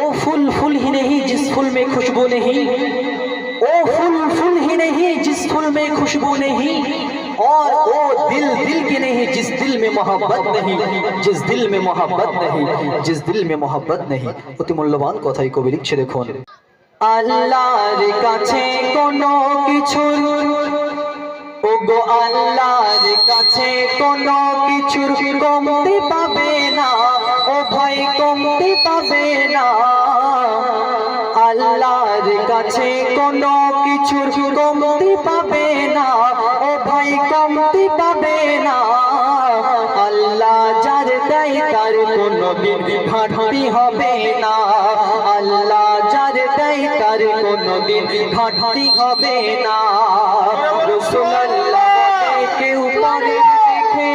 ओ फूल फूल ही नहीं जिस फूल में खुशबू नहीं ओ फूल फूल ही नहीं जिस फूल में खुशबू नहीं और ओ दिल दिल की नहीं जिस दिल में मोहब्बत नहीं जिस दिल में मोहब्बत नहीं जिस दिल में मोहब्बत नहीं অতি মূল্যবান কথাই কবি লিখছে দেখুন আল্লাহর কাছে কোনো কিছু ওগো আল্লাহর কাছে কোনো কিছুর কমতি পাবে না, ও ভাই কমতি পাবে না। আল্লাহর কাছে কোনো কিছুর কমতি পাবে না, ও ভাই কমতি পাবে না। আল্লাহ যার দেয় তার কোনো দিন হবে না। আল্লাহ দেয় তার কোনদিন ঘাটতি হবে না। রসুল্লাহ কেউ পরে দেখে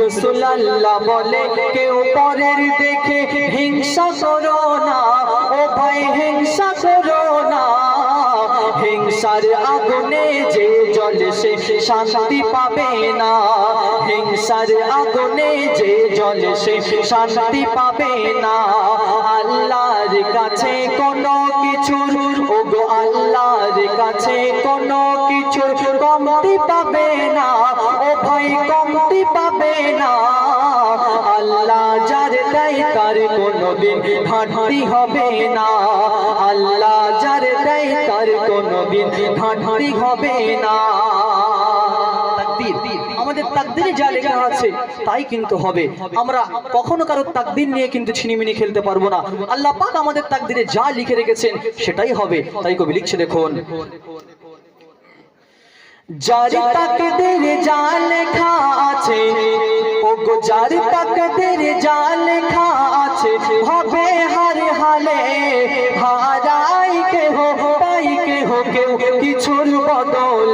রসুল্লাহ বলে কেউ পরের দেখে। হিংসা করো না, ও ভাই, হিংসা করো না। হিংসার আগুনে যে জলে সে শান্তি পাবে না। হিংসার আগুনে যে জলে সে শান্তি পাবে না। আল্লাহর কাছে কোনো কিছুর, ওগো আল্লাহর কাছে কোনো কিছুর কমতি পাবে না। ও ভাই, কমতি পাবে না। আল্লাহ যার দেয় তার কোনোদিন ঘাটতি হবে না। আল্লাহ যার দেয় তার কোনোদিন ঘাটতি হবে না। আমাদের তাকদিরে যা লেখা আছে তাই কিন্তু হবে। আমরা কখনো কারও তাকদির নিয়ে কিন্তু ছিনিমিনি খেলতে পারব না। আল্লাহ পাক আমাদের তাকদিরে যা লিখে রেখেছেন সেটাই হবে। তাই কবি লিখছে দেখুন যা লেখা আছে যার তাকদের যা লেখা আছে হবে হার হালে। হারাই কে হো পাই কেহ কেউ, কিছুর বদলে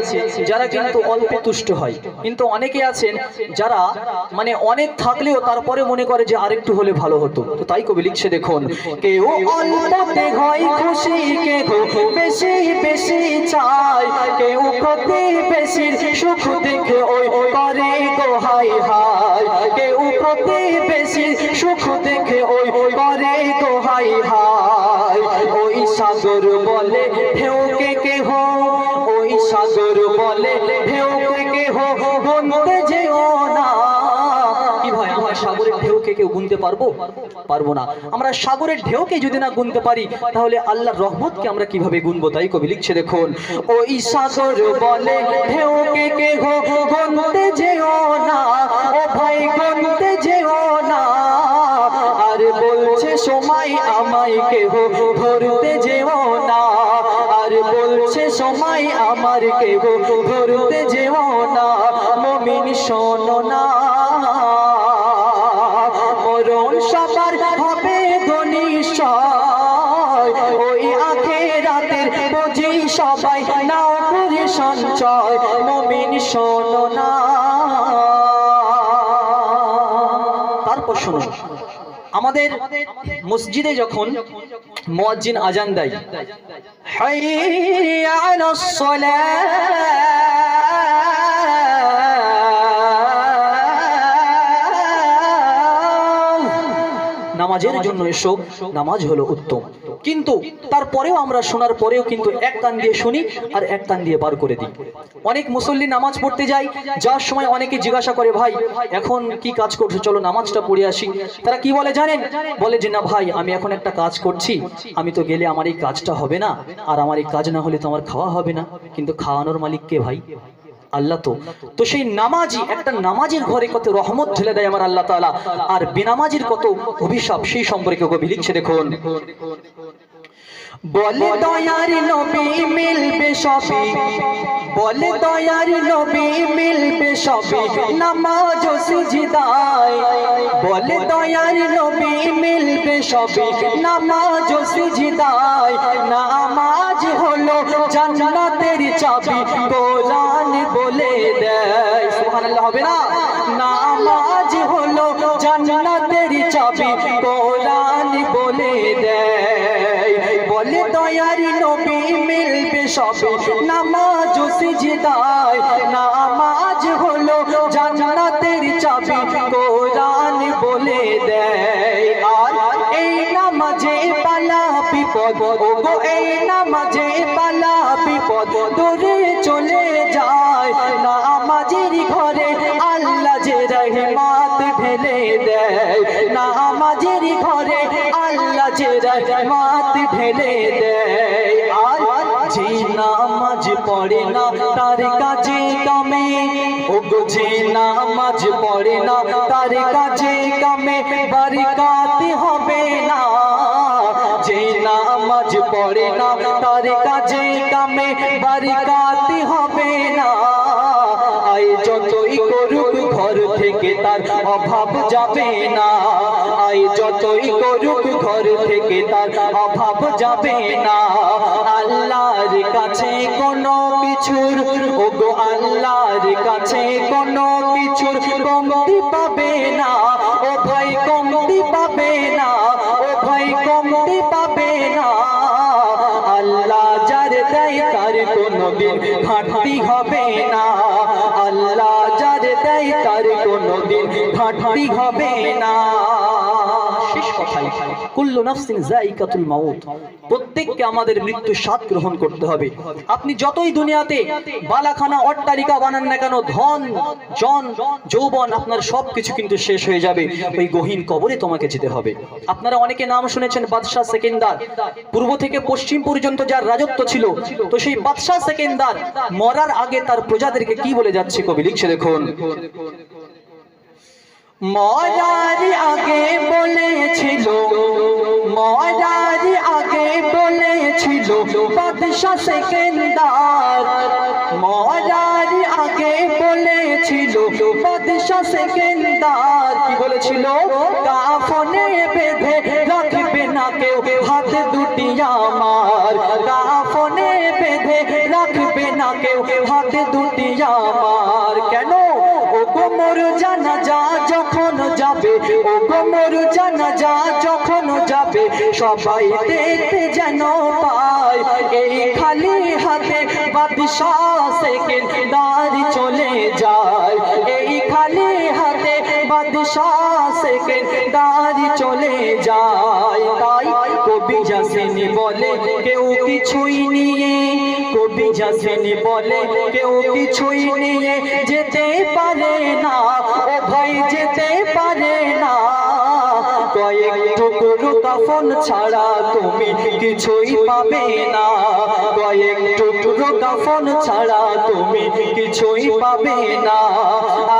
আছে, যারা কিন্তু অল্পে তুষ্ট হয়। কিন্তু অনেকে আছেন যারা মানে অনেক থাকলেও তারপরে মনে করে যে আরেকটু হলে ভালো হতো। তো তাই কবি লিখছে, দেখুন, কেউ অল্পতে হয় খুশি, কেউ বেশি বেশি চায়, কেউ প্রতি বেশি সুখ দেখে ওই করে গো, হাই হাই, কেউ প্রতি বেশি সুখ দেখে ওই করে গো, হাই হাই, ওই সাগর বলে ঢেউকে গুনতে পারব? পারব না। আমরা সাগরের ঢেউকে যদি না গুনতে পারি, তাহলে আল্লাহর রহমতকে আমরা কীভাবে গুনবো? তাই কবি লিখছে, দেখুন, ওই সাগর বলে ঢেউকে কেহ গুনতে যেও না, ও ভাই, গুনতে যেও না। আর বলছে সময় আমায় কেহ ধরতে যেও না। আর বলছে সময় আমার কেহ ধরতে সবাই নাও করে সঞ্চয় মমিন শোনো না। তারপর শুনুন আমাদের মসজিদে যখন মুয়াজ্জিন আজান দেয় নামাজের জন্য এসো, নামাজ হলো উত্তম। কিন্তু তারপরেও আমরা শোনার পরেও কিন্তু এক কান দিয়ে শুনি আর এক কান দিয়ে বার করে দিই। অনেক মুসল্লি নামাজ পড়তে যায়, যার সময় অনেকে জিজ্ঞাসা করে, ভাই, এখন কি কাজ করছ? চলো নামাজটা পড়ে আসি। তারা কি বলে জানেন? বলে যে, না ভাই, আমি এখন একটা কাজ করছি। আমি তো গেলে আমার এই কাজটা হবে না। আর আমার এই কাজ না হলে তো আমার খাওয়া হবে না। কিন্তু খাওয়ানোর মালিক কে ভাই? আল্লাহ তো। তো সেই নামাজি, একটা নামাজের ঘরে কত রহমত ঢেলে দেয় আমার আল্লাহ তালা আর বেনামাজির কত অভিশাপ, সেই সম্পর্কে কবি লিখছে দেখুন। বলে দয়ার নবী মিলবে সবই। বলে দয়ার নবী মিলবে সবই। নামাজ সিজদায়। বলে দয়ার নবী মিলবে সবই। নামাজ সিজদায়। নামাজ হলো জান্নাতের চাবি। কোরআন বলে দেয়। সুবহানাল্লাহ, হবে না? নামাজ হলো জান্নাতের চাবি। কোরআন দয়ারি নবী মিলবে সবে। নামাজ সিজদায়, নামাজ হলো জান্নাতের চাবি। কোরআন বলে দেয়, আর এই নামাজে পালা বিপদ। ও গো এই নামাজে পালা বিপদ। দূরে চলে যায় নামাজের ঘরে আল্লাহ যে দেয় নামাজের ঘরে আল্লাহ যে রহমাত ঢেলে দেয়। আর যে নামাজ পড়ে না, তার কাজে কামে। ও যে নামাজ পড়ে না, তার কাজে কামে। বারিকাতে হবে না যে নামাজ পড়ে না, তার কাজে কামে। বারিকাতে হবে না, আয় যতই করুক থেকে তার অভাব যাবে না। আয় যতই করুক ঘর থেকে তার অভাব যাবে না। আল্লাহর কাছে কোনো কিছুর ও গো আল্লাহর কাছে কোনো কিছুর কমতি পাবে না। ও ভাই, কমতি পাবে না। ও ভাই, কমতি পাবে না। আল্লাহ যার দেয়, তার কোনোদিন ঘাটতি হবে না। আল্লাহ যার দেয় তার কোনোদিন ঘাটতি হবে না। শেষ কথাই। কুল্লু নাফসিন যায়িকাতুল মাউত। প্রত্যেককে আমাদের মৃত্যু স্বাদ গ্রহণ করতে হবে। আপনি যতই দুনিয়াতে বালাখানা অট্টালিকা বানান না কেন, ধন, জন, যৌবন, আপনার সবকিছু কিন্তু শেষ হয়ে যাবে। ওই গহীন কবরে তোমাকে যেতে হবে। আপনারা অনেকে নাম শুনেছেন বাদশাহ সেকেন্দার। পূর্ব থেকে পশ্চিম পর্যন্ত যার রাজত্ব ছিল, তো সেই বাদশাহ সেকেন্দার মরার আগে তার প্রজাদেরকে কি বলে যাচ্ছে কবি? লিখছে দেখুন। মরার আগে বলেছিল মরার আগে বলেছিল, বাদশাহ সেকেন্দার। মরার আগে বলেছিল, বাদশাহ সেকেন্দার। কি বলেছিল? কাফনে বেঁধে রাখবে না কেউ, হাত দুটি আমার। কাফনে বেঁধে রাখবে না কেউ, হাত দুটি আমার। কেন? ও কোমর জানা যা যখন যাবে। ও কোমর জানা যা যখন যাবে, সবাই দেখতে যেন পায়। এই খালি হাতে বাদশাহ দাঁড়ি চলে যায়। এই খালি বাদশাহ সেকেন্দার চলে যায়। তাই কবি যাসেনি বলে, কেউ কিছুই নিয়ে কবি যাসেনি বলে, কেউ কিছুই নিয়ে যেতে পারে না ও ভাই যেতে পারে না। কয়েক টুকরো কাফন ছাড়া তুমি কিছুই পাবে না। কয়েক টুকরো কাফন ছাড়া তুমি কিছুই পাবে না।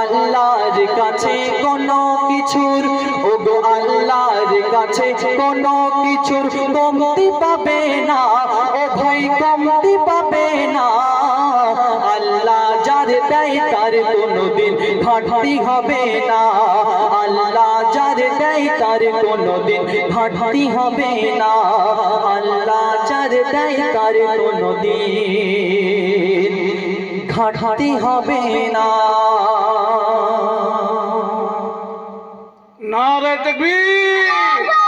আল্লাহর কাছে কোনো কিছুর ও গো আল্লাহর কাছে কোনো কিছুর কমতি পাবে না ও ভাই কমতি পাবে না। আল্লাহ যার দেয় তার কোনোদিন ঘাটতি হবে না। আল্লাহ যার দেয় তার কোনোদিন ঘাটতি হবে না আল্লাহ যার দেয় তার কোনোদিন ঘাটতি হবে না নারে তকবীর